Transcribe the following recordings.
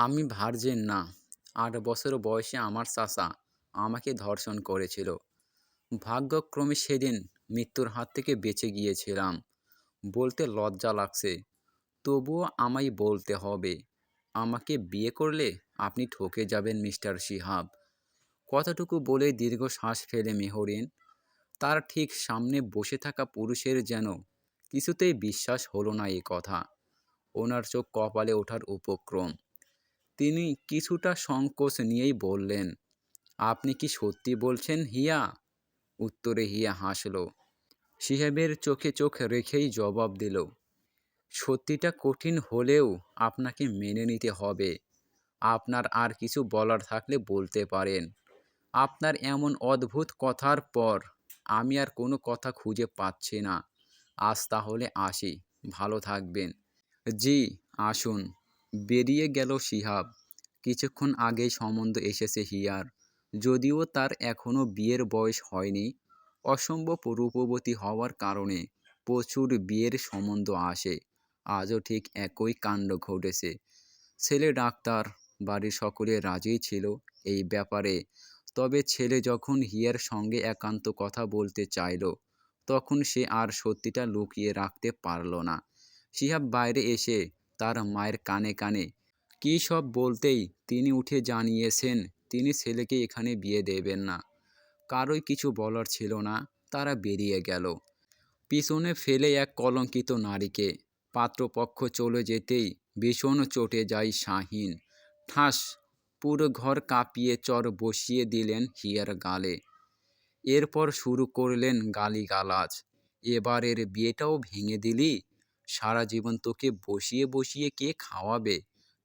আমি ভার্জিন না। আট বছর বয়সে আমার চাচা আমাকে ধর্ষণ করেছিল। ভাগ্যক্রমে সেদিন মৃত্যুর হাত থেকে বেঁচে গিয়েছিলাম বলতে লজ্জা লাগছে। তবুও আমায় বলতে হবে, আমাকে বিয়ে করলে আপনি ঠকে যাবেন মিস্টার শিহাব। কথাটুকু বলে দীর্ঘ শ্বাস ফেলে মেহরিন। তার ঠিক সামনে বসে থাকা পুরুষের যেন কিছুতেই বিশ্বাস হলো না এ কথা। ওনার চোখ কপালে ওঠার উপক্রম। তিনি কিছুটা সংকোচ নিয়েই বললেন, আপনি কি সত্যি বলছেন হিয়া? উত্তরে হিয়া হাসল শিহাবের চোখে চোখ রেখেই জবাব দিল, সত্যিটা কঠিন হলেও আপনাকে মেনে নিতে হবে। আপনার আর কিছু বলার থাকলে বলতে পারেন। আপনার এমন অদ্ভুত কথার পর আমি আর কোনো কথা খুঁজে পাচ্ছি না। আজ তাহলে আসি। ভালো থাকবেন। জি, আসুন। বেরিয়ে গেল শিহাব। কিছুক্ষণ আগেই সম্বন্ধ এসেছে হিয়ার। যদিও তার এখনও বিয়ের বয়স হয়নি, অসম্ভব রূপবতী হওয়ার কারণে প্রচুর বিয়ের সম্বন্ধ আসে। আজও ঠিক একই কাণ্ড ঘটেছে। ছেলে ডাক্তার, বাড়ির সকলে রাজি ছিল এই ব্যাপারে। তবে ছেলে যখন হিয়ার সঙ্গে একান্ত কথা বলতে চাইল, তখন সে আর সত্যিটা লুকিয়ে রাখতে পারল না। শিহাব বাইরে এসে তার মায়ের কানে কানে। কী সব বলতেই তিনি উঠে জানিয়েছেন, তিনি ছেলেকে এখানে বিয়ে দেবেন না। কারোই কিছু বলার ছিল না, তারা বেরিয়ে গেল। পিছনে ফেলে এক কলঙ্কিত নারীকে। পাত্রপক্ষ চলে যেতেই ভীষণ চটে যায় শাহিন। ঠাস, পুরো ঘর কাঁপিয়ে চর বসিয়ে দিলেন হিয়ার গালে। এরপর শুরু করলেন গালিগালাজ। এবারের বিয়েটাও ভেঙে দিলি? সারা জীবন তোকে বসিয়ে বসিয়ে কে খাওয়াবে?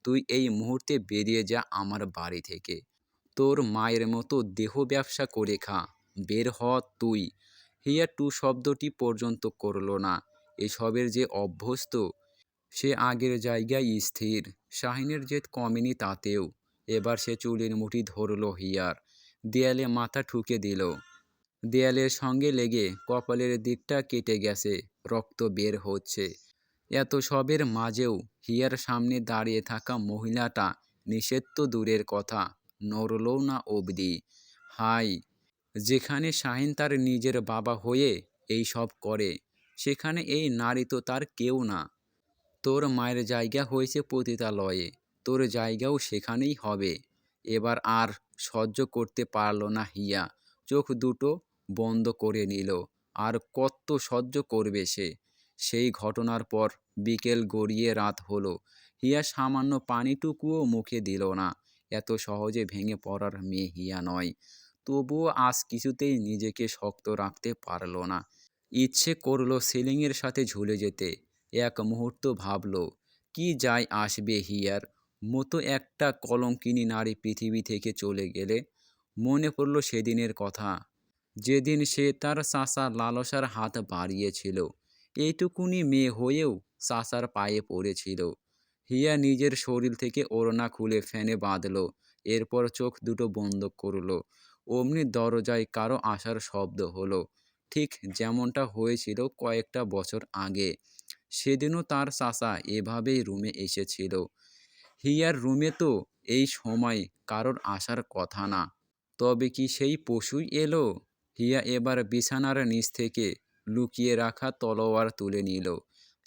তুই এই মুহূর্তে বেরিয়ে যা আমার বাড়ি থেকে। তোর মায়ের মতো দেহ ব্যবসা করে খা। বের হ তুই। হিয়া টু শব্দটি পর্যন্ত করল না। এসবের যে অভ্যস্ত, সে আগের জায়গায় স্থির। শাহিনের জেদ কমেনি তাতেও। এবার সে চুলের মুঠি ধরল হিয়ার। দেয়ালে মাথা ঠুকে দিল। দেয়ালের সঙ্গে লেগে কপালের দিকটা কেটে গেছে। রক্ত বের হচ্ছে। এত সবের মাঝেও হিয়ার সামনে দাঁড়িয়ে থাকা মহিলাটা নিষেধ দূরের কথা নড়লও না অবধি। হাই, যেখানে শাহিন তার নিজের বাবা হয়ে এই সব করে, সেখানে এই নারী তো তার কেউ না। তোর মায়ের জায়গা হয়েছে পতিতালয়ে, তোর জায়গাও সেখানেই হবে। এবার আর সহ্য করতে পারল না হিয়া, চোখ দুটো বন্ধ করে নিল, আর কত সহ্য করবে সে? সেই ঘটনার পর বিকেল গড়িয়ে রাত হলো। হিয়া সামান্য পানিটুকুও মুখে দিল না। এত সহজে ভেঙে পড়ার মেয়ে হিয়া নয়। তবুও আজ কিছুতেই নিজেকে শক্ত রাখতে পারল না। ইচ্ছে করল সিলিংয়ের সাথে ঝুলে যেতে। এক মুহূর্ত ভাবল, কি যায় আসবে হিয়ার? মতো একটা কলঙ্কিনী নারী পৃথিবী থেকে চলে গেলে? মনে পড়ল সেদিনের কথা। যেদিন সে তার চাচা লালসার হাত বাড়িয়েছিল এইটুকুনি মেয়ে হয়েও চাচার পায়ে পড়েছিল। হিয়া নিজের শরীর থেকে ওড়না খুলে ফ্যানে বাঁধল, এরপর চোখ দুটো বন্ধ করল। অমনি দরজায় কারও আসার শব্দ হলো। ঠিক যেমনটা হয়েছিল কয়েকটা বছর আগে। সেদিনও তার চাচা এভাবেই রুমে এসেছিল। হিয়ার রুমে তো এই সময় কারোর আসার কথা না। তবে কি সেই পশুই এলো? হিয়া এবার বিছানার নিচ থেকে লুকিয়ে রাখা তলোয়ার তুলে নিল।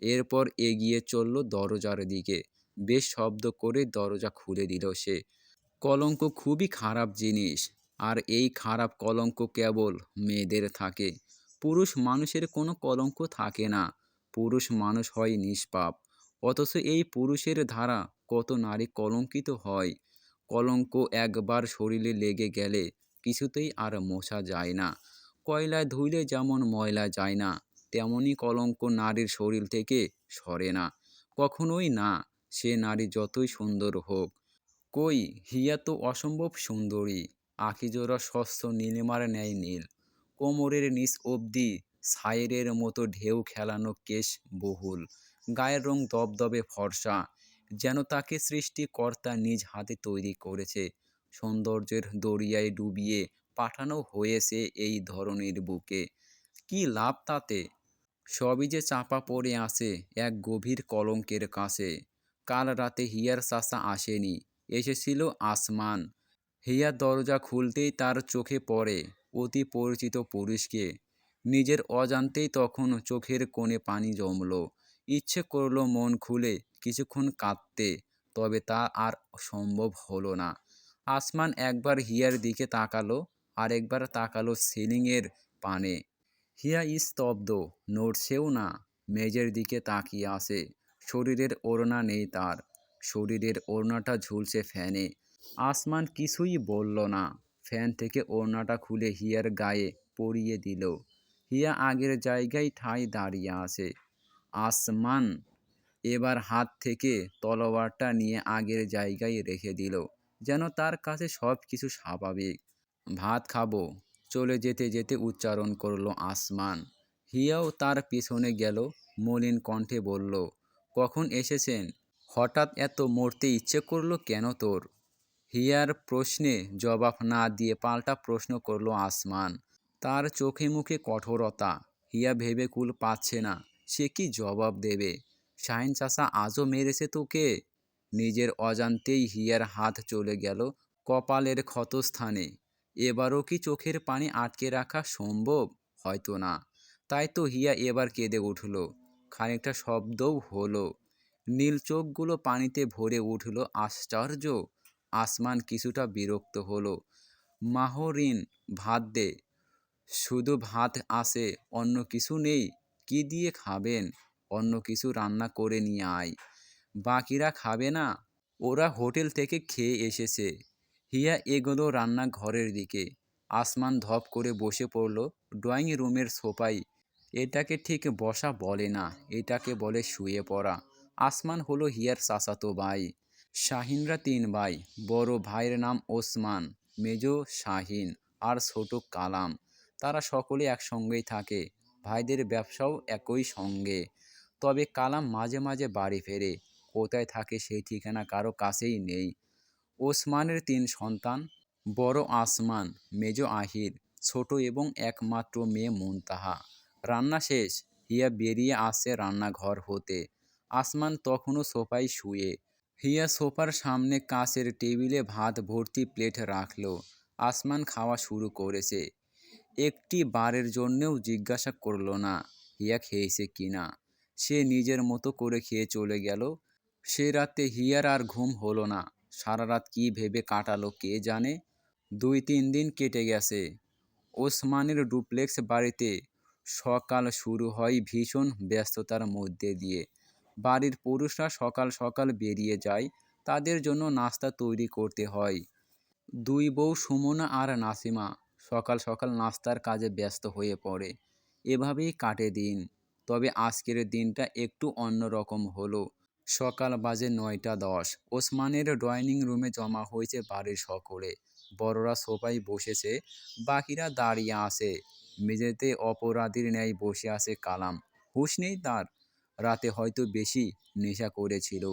এরপর এগিয়ে চলল দরজার দিকে। বেশ শব্দ করে দরজা খুলে দিল সে। কলঙ্ক খুবই খারাপ জিনিস। আর এই খারাপ কলঙ্ক কেবল মেয়েদের থাকে। পুরুষ মানুষের কোনো কলঙ্ক থাকে না। পুরুষ মানুষ হয় নিষ্পাপ। অথচ এই পুরুষের ধারা কত নারী কলঙ্কিত হয়। কলঙ্ক একবার শরীরে লেগে গেলে কিছুতেই আর মোছা যায় না। কয়লায় ধুইলে যেমন ময়লা যায় না তেমনই কলঙ্ক নারীর শরীর থেকে সরে না, কখনোই না, সে নারী যতই সুন্দর হোক। কই, হিয়া তো অসম্ভব সুন্দরী আখিজোড়া স্বচ্ছ নীলিমার ন্যায় নীল। কোমরের নিচ অবধি সাইরের মতো ঢেউ খেলানো কেশ বহুল। গায়ের রং দবদবে ফর্সা, যেন তাকে সৃষ্টিকর্তা নিজ হাতে তৈরি করেছে। সৌন্দর্যের দরিয়ায় ডুবিয়ে পাঠানো হয়েছে এই ধরনের বুকে। কি লাভ তাতে? সবই যে চাপা পড়ে আছে এক গভীর কলঙ্কের কাছে। কাল রাতে হিয়ার চাচা আসেনি, এসেছিল আসমান। হিয়া দরজা খুলতেই তার চোখে পড়ে অতি পরিচিত পুরুষকে। নিজের অজান্তেই তখন চোখের কোণে পানি জমল। ইচ্ছে করল মন খুলে কিছুক্ষণ কাঁদতে, তবে তা আর সম্ভব হলো না। আসমান একবার হিয়ার দিকে তাকালো আরেকবার তাকালো সিলিংয়ের পানে। হিয়া স্তব্ধ, নড়ছেও না মেজের দিকে তাকিয়ে আসে শরীরের ওড়না নেই তার। শরীরের ওড়নাটা ঝুলছে ফ্যানে। আসমান কিছুই বলল না। ফ্যান থেকে ওড়নাটা খুলে হিয়ার গায়ে পরিয়ে দিল। হিয়া আগের জায়গায় ঠাই দাঁড়িয়ে আছে। আসমান এবার হাত থেকে তলোয়ারটা নিয়ে আগের জায়গায় রেখে দিল, যেন তার কাছে সব কিছু স্বাভাবিক। ভাত খাব। চলে যেতে যেতে উচ্চারণ করল আসমান। হিয়াও তার পিছনে গেল, মলিন কণ্ঠে বলল, কখন এসেছেন? হঠাৎ এত মরতে ইচ্ছে করল কেন তোর? হিয়ার প্রশ্নে জবাব না দিয়ে পাল্টা প্রশ্ন করল আসমান। তার চোখে মুখে কঠোরতা। হিয়া ভেবে কুল পাচ্ছে না, সে কি জবাব দেবে? শাহিন চাষা আজও মেরেছে তোকে? নিজের অজান্তেই হিয়ার হাত চলে গেল কপালের ক্ষতস্থানে। এবারও কি চোখের পানি আটকে রাখা সম্ভব? হয়তো না। তাই তো হিয়া এবার কেঁদে উঠল। খানিকটা শব্দও হলো। নীল চোখগুলো পানিতে ভরে উঠল। আশ্চর্য! আসমান কিছুটা বিরক্ত হলো। মাহরিন, ভাত দে। শুধু ভাত আসে অন্য কিছু নেই। কি দিয়ে খাবেন? অন্য কিছু রান্না করে নিয়ে আয়। বাকিরা খাবে না? ওরা হোটেল থেকে খেয়ে এসেছে। হিয়া এগোলো রান্নাঘরের দিকে। আসমান ধপ করে বসে পড়ল ড্রয়িং রুমের সোফায়। এটাকে ঠিক বসা বলে না, এটাকে বলে শুয়ে পড়া। আসমান হলো হিয়ার চাচাতো ভাই। শাহিনরা তিন ভাই, বড় ভাইয়ের নাম ওসমান, মেজো শাহিন আর ছোট কালাম। তারা সকলে একসঙ্গেই থাকে, ভাইদের ব্যবসাও একই সঙ্গে। তবে কালাম মাঝে মাঝে বাড়ি ফেরে, কোথায় থাকে সেই ঠিকানা কারও কাছেই নেই। ওসমানের তিন সন্তান, বড় আসমান, মেজো আহির, ছোট এবং একমাত্র মেয়ে মুনতাহা। রান্না শেষ, হিয়া বেরিয়ে আসছে রান্নাঘর হতে। আসমান তখনও সোফায় শুয়ে। হিয়া সোফার সামনে কাঁচের টেবিলে ভাত ভর্তি প্লেট রাখল। আসমান খাওয়া শুরু করেছে। একটি বারের জন্যেও জিজ্ঞাসা করল না, হিয়া খেয়েছে কিনা সে নিজের মতো করে খেয়ে চলে গেল। সে রাতে হিয়ার আর ঘুম হলো না। সারা রাত কী ভেবে কাটালো কে জানে? দুই তিন দিন কেটে গেছে। ওসমানের ডুপ্লেক্স বাড়িতে সকাল শুরু হয় ভীষণ ব্যস্ততার মধ্যে দিয়ে। বাড়ির পুরুষরা সকাল সকাল বেরিয়ে যায়, তাদের জন্য নাস্তা তৈরি করতে হয়। দুই বউ সুমনা আর নাসিমা সকাল সকাল নাস্তার কাজে ব্যস্ত হয়ে পড়ে। এভাবেই কাটে দিন। তবে আজকের দিনটা একটু অন্যরকম হলো। সকাল বাজে নয়টা দশ। ওসমানের ড্রয়িং রুমে জমা হয়েছে বাড়ির সকলে। বড়রা সবাই বসেছে, বাকিরা দাঁড়িয়ে আছে। মেঝেতে অপরাধীর ন্যায় বসে আছে কালাম। হুশ নেই তার। রাতে হয়তো বেশি নেশা করেছিল।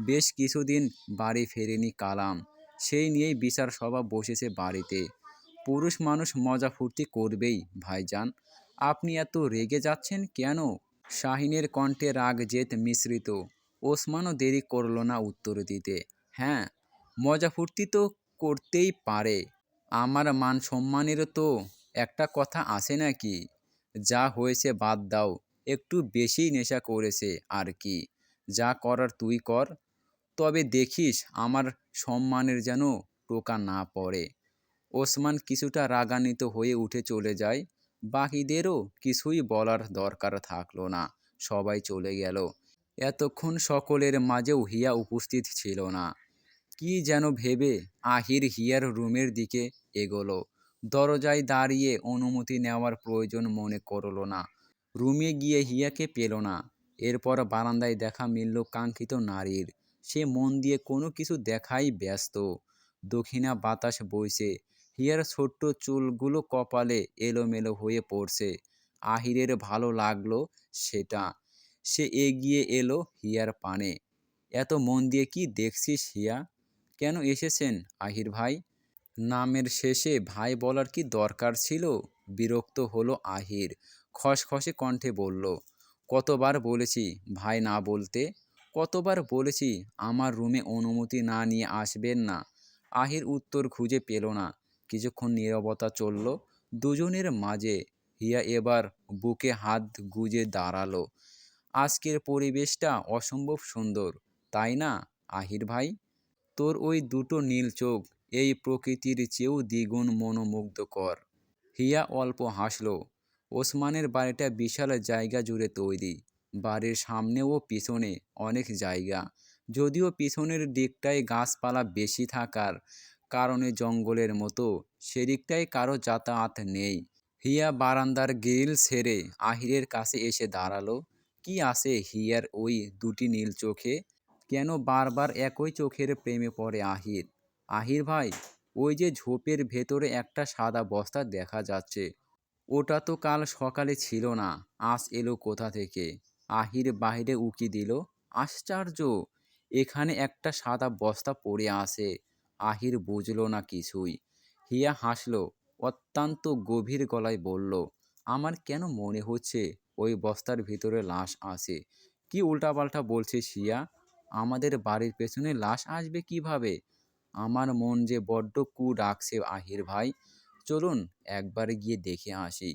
বেশ কিছুদিন বাড়ি ফেরেনি কালাম। সেই নিয়েই বিচার সভা বসেছে বাড়িতে। পুরুষ মানুষ মজা ফুর্তি করবেই, ভাইজান। আপনি এত রেগে যাচ্ছেন কেন? শাহিনের কণ্ঠে রাগ জেদ মিশ্রিত। ওসমানও দেরি করল না উত্তর দিতে। হ্যাঁ মজা ফুর্তি তো করতেই পারে। আমার মান সম্মানেরও তো একটা কথা আছে নাকি? যা হয়েছে বাদ দাও, একটু বেশি নেশা করেছে আর কি। যা করার তুই কর। তবে দেখিস আমার সম্মানের যেন টোকা না পড়ে ওসমান কিছুটা রাগান্বিত হয়ে উঠে চলে যায়। বাকিদেরও কিছুই বলার দরকার থাকল না। সবাই চলে গেল। এতক্ষণ সকলের মাঝেও হিয়া উপস্থিত ছিল না। কি যেন ভেবে আহির হিয়ার রুমের দিকে এগোলো। দরজায় দাঁড়িয়ে অনুমতি নেওয়ার প্রয়োজন মনে করল না। রুমে গিয়ে হিয়াকে পেল না। এরপর বারান্দায় দেখা মিলল কাঙ্ক্ষিত নারীর। সে মন দিয়ে কোনো কিছু দেখাই ব্যস্ত। দক্ষিণা বাতাস বইছে। হিয়ার ছোট্ট চুলগুলো কপালে এলোমেলো হয়ে পড়ছে। আহিরের ভালো লাগল সেটা। সে এগিয়ে এলো হিয়ার পানে। এত মন দিয়ে কি দেখছিস হিয়া? কেন এসেছেন আহির ভাই? নামের শেষে ভাই বলার কি দরকার ছিল? বিরক্ত হলো আহির। খসখসে কণ্ঠে বলল, কতবার বলেছি ভাই না বলতে? কতবার বলেছি আমার রুমে অনুমতি না নিয়ে আসবেন না? আহির উত্তর খুঁজে পেল না। কিছুক্ষণ নীরবতা চলল। দুজনের মাঝে হিয়া এবার বুকে হাত গুজে দাঁড়াল। আজকের পরিবেশটা অসম্ভব সুন্দর, তাই না, আহির ভাই? তোর ওই দুটো নীল চোখ, এই প্রকৃতির চেয়েও দ্বিগুণ মনোমুগ্ধকর। হিয়া অল্প হাসল, ওসমানের বাড়িটা বিশাল জায়গা জুড়ে তৈরি, বাড়ির সামনে ও পিছনে অনেক জায়গা, যদিও পিছনের দিকটায় গাছপালা বেশি থাকার কারণে জঙ্গলের মতো, সেদিকটায় কারও যাতায়াত নেই। হিয়া বারান্দার গ্রিল ছেড়ে আহিরের কাছে এসে দাঁড়াল। কি আছে হিয়ার ওই দুটি নীল চোখে? কেন বারবার একই চোখের প্রেমে পড়ে আহির? আহির ভাই, ওই যে ঝোপের ভেতরে একটা সাদা বস্তা দেখা যাচ্ছে। ওটা তো কাল সকালে ছিল না, আজ এলো কোথা থেকে? আহির বাইরে উকি দিল, আশ্চর্য! এখানে একটা সাদা বস্তা পড়ে আছে। আহির বুঝলো না কিছুই। হিয়া হাসলো, অত্যন্ত গভীর গলায় বলল, আমার কেন মনে হচ্ছে ওই বস্তার ভিতরে লাশ আছে। কি উল্টাপাল্টা বলছে শিয়া? আমাদের বাড়ির পেছনে লাশ আসবে কীভাবে? আমার মন যে বড্ড কু ডাকছে আহির ভাই। চলুন একবার গিয়ে দেখে আসি।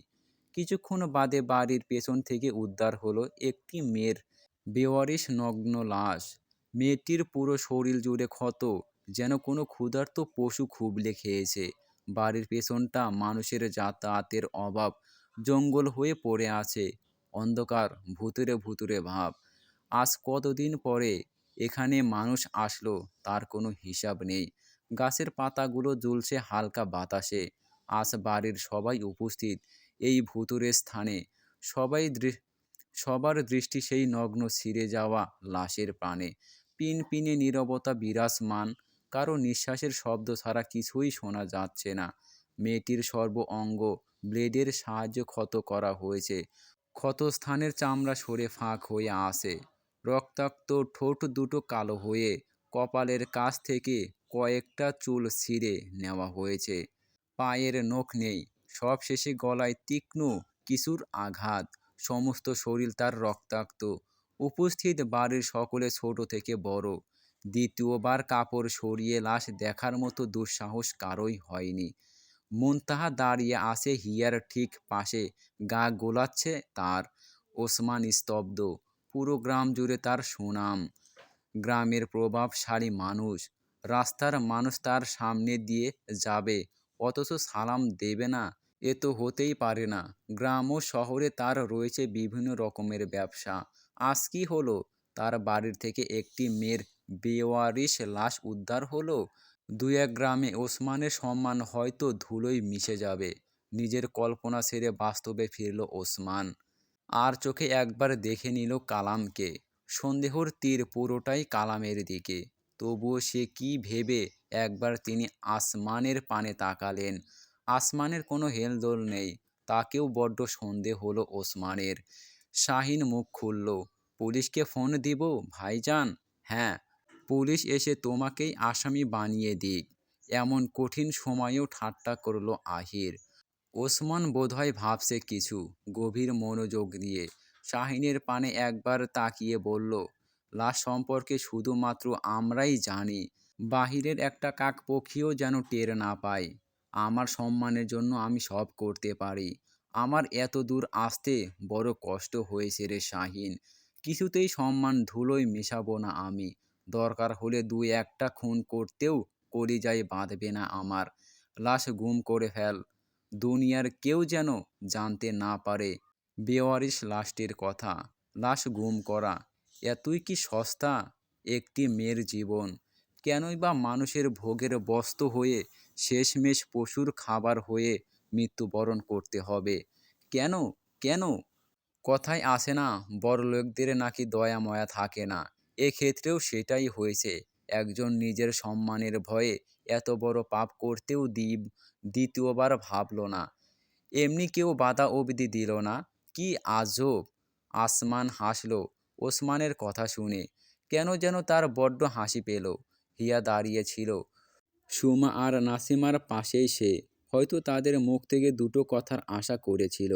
কিছুক্ষণ বাদে বাড়ির পেছন থেকে উদ্ধার হলো একটি মেয়ের বেওয়ারিশ নগ্ন লাশ। মেয়েটির পুরো শরীর জুড়ে ক্ষত, যেন কোনো ক্ষুধার্ত পশু খুবলে খেয়েছে। বাড়ির পেছনটা মানুষের যাতায়াতের অভাব, জঙ্গল হয়ে পড়ে আছে। অন্ধকার, ভুতুরে ভুতুরে ভাব। আজ কতদিন পরে এখানে মানুষ আসলো, তার কোনো হিসাব নেই। গাছের পাতাগুলো জ্বলছে হালকা বাতাসে। আজ বাড়ির সবাই উপস্থিত এই ভুতুরে স্থানে। সবাই সবার দৃষ্টি সেই নগ্ন ছিঁড়ে যাওয়া লাশের প্রাণে। পিন পিনে নীরবতা বিরাজমান। কারও নিঃশ্বাসের শব্দ ছাড়া কিছুই শোনা যাচ্ছে না। মেয়েটির সর্ব অঙ্গ, ব্লেডের সাহায্যে ক্ষত করা হয়েছে। ক্ষতস্থানের চামড়া সরে ফাঁক হয়ে আসে। রক্তাক্ত ঠোঁট দুটো কালো হয়ে কপালের কাছ থেকে কয়েকটা চুল ছিঁড়ে নেওয়া হয়েছে। পায়ের নখ নেই। সবশেষে গলায় তীক্ষ্ণ কিছুর আঘাত। সমস্ত শরীর তার রক্তাক্ত। উপস্থিত বাড়ির সকলে ছোট থেকে বড়। দ্বিতীয়বার কাপড় সরিয়ে লাশ দেখার মতো দুঃসাহস কারোই হয়নি। মুনতাহা দাঁড়িয়ে আছে, হিয়ার ঠিক পাশে। গা গোলাচ্ছে তার। ওসমান স্তব্ধ। পুরো গ্রাম জুড়ে তার সুনাম। গ্রামের প্রভাবশালী মানুষ। রাস্তার মানুষ তার সামনে দিয়ে যাবে। অথচ সালাম দেবে না। এ তো হতেই পারে না। গ্রাম ও শহরে তার রয়েছে বিভিন্ন রকমের ব্যবসা। আজ কি হলো? তার বাড়ির থেকে একটি মেয়ের বেওয়ারিশ লাশ উদ্ধার হলো? দু এক গ্রামে ওসমানের সম্মান হয়তো ধুলোয় মিশে যাবে। নিজের কল্পনা ছেড়ে বাস্তবে ফিরল ওসমান। আর চোখে একবার দেখে নিল কালামকে। সন্দেহর তীর পুরোটাই কালামের দিকে। তবুও সে কি ভেবে একবার তিনি আসমানের পানে তাকালেন। আসমানের কোনো হেলদোল নেই। তাকেও বড্ড সন্দেহ হলো ওসমানের। শাহিন মুখ খুলল, পুলিশকে ফোন দিব, ভাইজান? হ্যাঁ। পুলিশ এসে তোমাকেই আসামি বানিয়ে দিক। এমন কঠিন সময়েও ঠাট্টা করল আহির। ওসমান বোধহয় ভাবছে কিছু, গভীর মনোযোগ দিয়ে। শাহিনের পানে একবার তাকিয়ে বলল, লাশ সম্পর্কে শুধুমাত্র আমরাই জানি। বাহিরের একটা কাকপক্ষীও যেন টের না পায়। আমার সম্মানের জন্য আমি সব করতে পারি। আমার এত দূর আসতে বড় কষ্ট হয়েছে রে শাহিন। কিছুতেই সম্মান ধুলোয় মেশাবো না আমি। দরকার হলে দু একটা খুন করতেও কলিজায় বাঁধবে না আমার। লাশ গুম করে ফেল। দুনিয়ার কেউ যেন জানতে না পারে। বেওয়ারিশ লাশটির কথা। লাশ গুম করা। এতই কি সস্তা একটি মেয়ের জীবন। কেনই বা মানুষের ভোগের বস্তু হয়ে শেষমেশ পশুর খাবার হয়ে মৃত্যুবরণ করতে হবে। কেন? কেন? কথায় আসে না, বড়লোকদের নাকি দয়া ময়া থাকে না। এক্ষেত্রেও সেটাই হয়েছে। একজন নিজের সম্মানের ভয়ে এত বড় পাপ করতেও দ্বীপ দ্বিতীয়বার ভাবল না। এমনি কেউ বাধা অবধি দিল না। কি আজব! আসমান হাসল। ওসমানের কথা শুনে কেন যেন তার বড্ড হাসি পেল। হিয়া দাঁড়িয়েছিল সুমা আর নাসিমার পাশেই সে হয়তো তাদের মুখ থেকে দুটো কথার আশা করেছিল।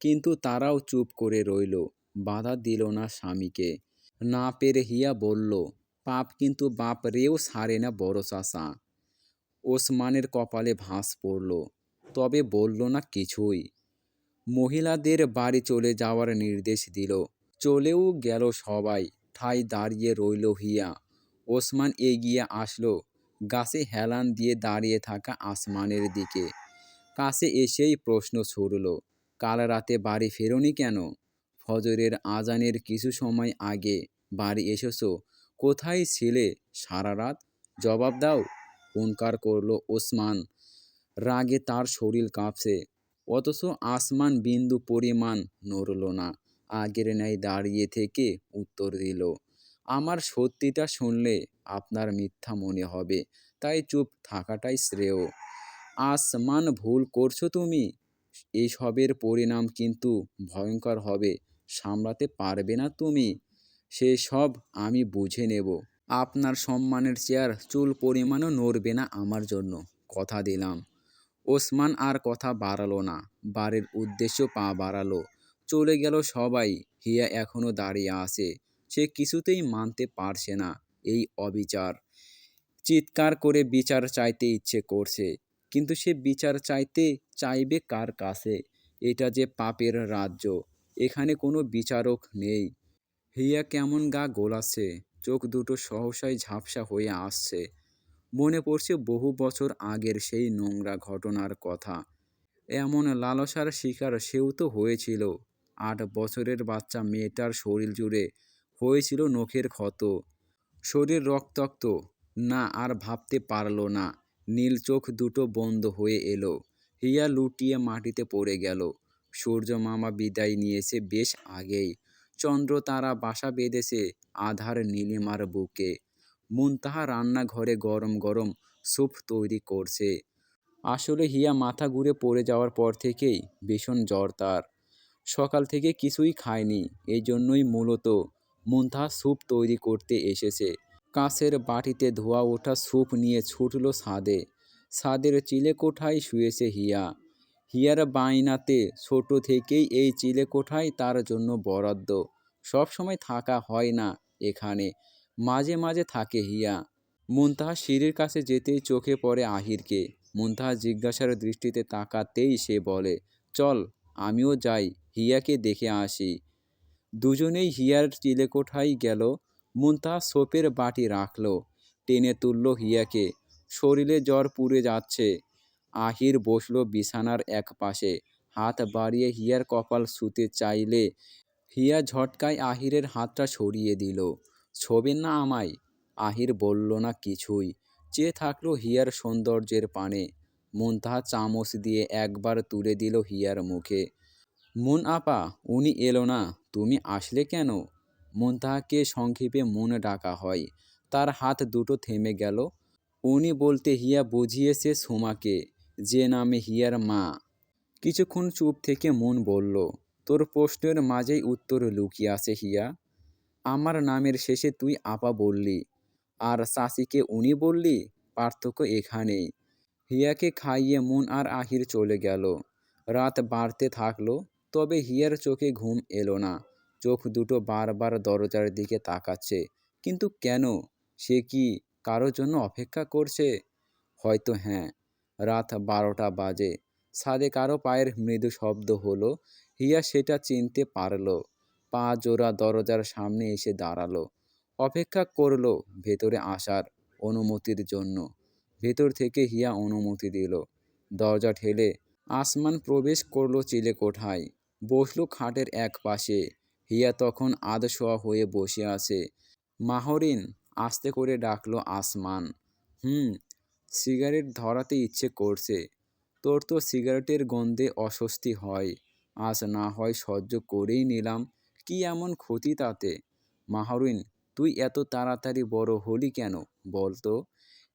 কিন্তু তারাও চুপ করে রইল। বাধা দিল না স্বামীকে। না পেরে হিয়া বলল, পাপ কিন্তু বাপ রেও সারে না বড় চাষা ওসমানের কপালে ভাঁজ পড়ল, তবে বলল না কিছুই। মহিলাদের বাড়ি চলে যাওয়ার নির্দেশ দিল, চলেও গেল সবাই, ঠাই দাঁড়িয়ে রইল হিয়া। ওসমান এগিয়ে আসলো, গাছে হেলান দিয়ে দাঁড়িয়ে থাকা আসমানের দিকে। কাছে এসেই প্রশ্ন ছুড়ল, কাল রাতে বাড়ি ফেরোনি কেন? ফজরের আজানের কিছু সময় আগে বাড়ি এসেছ? কোথায় ছিলে সারা রাত? জবাব দাও। হুঙ্কার করল ওসমান। রাগে তার শরীর কাঁপছে। অথচ আসমান বিন্দু পরিমাণ নড়ল না। আগের ন্যায় দাঁড়িয়ে থেকে উত্তর দিল, আমার সত্যিটা শুনলে আপনার মিথ্যা মনে হবে। তাই চুপ থাকাটাই শ্রেয়। আসমান ভুল করছ তুমি। এইসবের পরিণাম কিন্তু ভয়ঙ্কর হবে। সামলাতে পারবে না তুমি সেসব আমি বুঝে নেব। আপনার সম্মানের চেয়ার চুল পরিমাণও নড়বে না আমার জন্য, কথা দিলাম। ওসমান আর কথা বাড়ালো না, বাড়ির উদ্দেশ্য পা বাড়ালো। চলে গেল সবাই, হিয়া এখনও দাঁড়িয়ে আছে, সে কিছুতেই মানতে পারছে না এই অবিচার। চিৎকার করে বিচার চাইতে ইচ্ছে করছে, কিন্তু সে বিচার চাইতে চাইবে কার কাছে? এটা যে পাপের রাজ্য। এখানে কোনো বিচারক নেই। হিয়া কেমন গা গোলাচ্ছে, চোখ দুটো সহসাই ঝাপসা হয়ে আসছে। মনে পড়ছে বহু বছর আগের সেই নোংরা ঘটনার কথা। এমন লালসার শিকার সেও তো হয়েছিল। আট বছরের বাচ্চা মেয়েটার শরীর জুড়ে হয়েছিল নখের ক্ষত। শরীর রক্তাক্ত, না আর ভাবতে পারল না। নীল চোখ দুটো বন্ধ হয়ে এলো। হিয়া লুটিয়ে মাটিতে পড়ে গেল। সূর্য মামা বিদায় নিয়েছে বেশ আগেই। চন্দ্র তারা বাসা বেঁধেছে আধার নীলিমার বুকে। মুনতাহা রান্নাঘরে গরম গরম স্যুপ তৈরি করছে। আসলে হিয়া মাথা ঘুরে পড়ে যাওয়ার পর থেকেই ভীষণ জ্বর তার। সকাল থেকে কিছুই খায়নি এই জন্যই মূলত মুনতাহা স্যুপ তৈরি করতে এসেছে। কাঁচের বাটিতে ধোয়া ওঠা স্যুপ নিয়ে ছুটল ছাদে। ছাদের চিলেকোঠায় শুয়েছে হিয়া। হিয়ার বায়নাতে ছোট থেকেই এই চিলেকোঠায় তার জন্য বরাদ্দ। সব সময় থাকা হয় না এখানে। মাঝে মাঝে থাকে হিয়া। মুনতাহা সিঁড়ির কাছে যেতেই চোখে পড়ে আহিরকে। মুনতাহা জিজ্ঞাসার দৃষ্টিতে তাকাতেই সে বলে, চল, আমিও যাই, হিয়াকে দেখে আসি। দুজনেই হিয়ার চিলেকোঠায় গেল। মুনতাহা সোপের বাটি রাখল। টেনে তুলল হিয়াকে। শরীরে জ্বর পুড়ে যাচ্ছে। আহির বসল বিছানার এক পাশে। হাত বাড়িয়ে হিয়ার কপাল শুতে চাইলে হিয়া ঝটকায় আহিরের হাতটা সরিয়ে দিল। ছবেন না আমায়? আহির বলল না কিছুই। চেয়ে থাকল হিয়ার সৌন্দর্যের পানে। মুনতাহা চামচ দিয়ে একবার তুলে দিল হিয়ার মুখে। মুন আপা, উনি এলো না। তুমি আসলে কেন? মুনতাহাকে সংক্ষেপে মন ডাকা হয়। তার হাত দুটো থেমে গেল। উনি বলতে হিয়া বুঝিয়েছে সুমাকে। যে নামে হিয়ার মা। কিছুক্ষণ চুপ থেকে মন বলল, তোর প্রশ্নের মাঝেই উত্তর লুকিয়ে আছে হিয়া। আমার নামের শেষে তুই আপা বললি, আর চাষিকে উনি বললি, পার্থক্য এখানেই। হিয়াকে খাইয়ে মন আর আহির চলে গেল। রাত বাড়তে থাকল, তবে হিয়ার চোখে ঘুম এলো না। চোখ দুটো বারবার দরজার দিকে তাকাচ্ছে। কিন্তু কেন? সে কি কারোর জন্য অপেক্ষা করছে? হয়তো হ্যাঁ। রাত বারোটা বাজে। ছাদে কারও পায়ের মৃদু শব্দ হলো, হিয়া সেটা চিনতে পারল। পা জোড়া দরজার সামনে এসে দাঁড়াল। অপেক্ষা করল ভেতরে আসার অনুমতির জন্য। ভেতর থেকে হিয়া অনুমতি দিল। দরজা ঠেলে আসমান প্রবেশ করল চিলে কোঠায়। বসল খাটের এক পাশে। হিয়া তখন আধশোয়া হয়ে বসে আছে। মাহরিন আস্তে করে ডাকলো আসমান। হুম সিগারেট ধরাতে ইচ্ছে করছে, তোর তো সিগারেটের গন্ধে অস্বস্তি হয়। আজ না হয় সহ্য করেই নিলাম, কি এমন ক্ষতি তাতে? মাহরিন, তুই এত তাড়াতাড়ি বড় হলি কেন বলতো?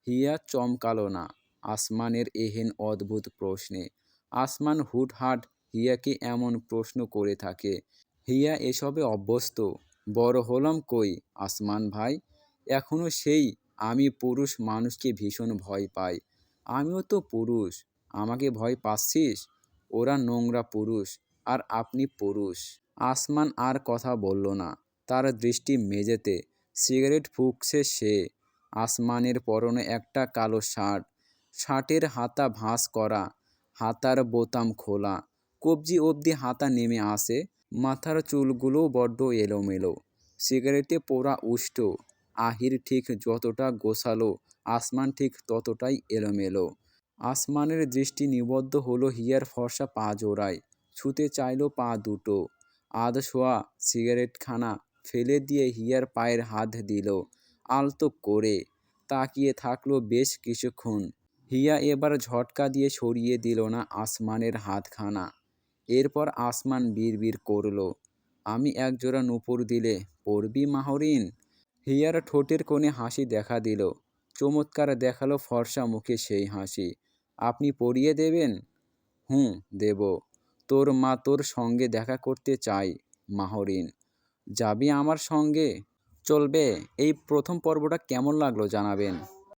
হিয়া চমকালো না, আসমানের এহেন অদ্ভুত প্রশ্নে। আসমান হুটহাট হিয়াকে এমন প্রশ্ন করে থাকে। হিয়া এসবে অভ্যস্ত, বড় হলাম কই আসমান ভাই? এখনও সেই আমি পুরুষ মানুষকে ভীষণ ভয় পাই। আমিও তো পুরুষ, আমাকে ভয় পাচ্ছিস? ওরা নোংরা পুরুষ, আর আপনি পুরুষ। আসমান আর কথা বলল না, তার দৃষ্টি মেঝেতে, সিগারেট ফুঁকছে সে। আসমানের পরনে একটা কালো শার্ট, শার্টের হাতা ভাঁজ করা, হাতার বোতাম খোলা, কবজি অবধি হাতা নেমে আসে, মাথার চুলগুলো বড্ড এলোমেলো, সিগারেটে পোড়া উষ্ট আহির ঠিক যতটা গোছালো, আসমান ঠিক ততটাই এলোমেলো। আসমানের দৃষ্টি নিবদ্ধ হলো হিয়ার ফর্সা পা জোড়ায়, ছুতে চাইলো পা দুটো। আধ শোয়া সিগারেটখানা ফেলে দিয়ে হিয়ার পায়ের হাত দিল, আলতো করে তাকিয়ে থাকল বেশ কিছুক্ষণ। হিয়া এবার ঝটকা দিয়ে সরিয়ে দিল না আসমানের হাতখানা। এরপর আসমান বিড়বিড় করল, আমি একজোড়া নুপুর দিলে পড়বি মাহরিন? হিয়ার ঠোঁটের কোণে হাসি দেখা দিল। চমৎকার দেখাল ফর্সা মুখে সেই হাসি। আপনি পড়িয়ে দেবেন? হুম, দেব। তোর মা তোর সঙ্গে দেখা করতে চাই, মাহরিন। যাবি আমার সঙ্গে? চলবে। এই প্রথম পর্বটা কেমন লাগল জানাবেন।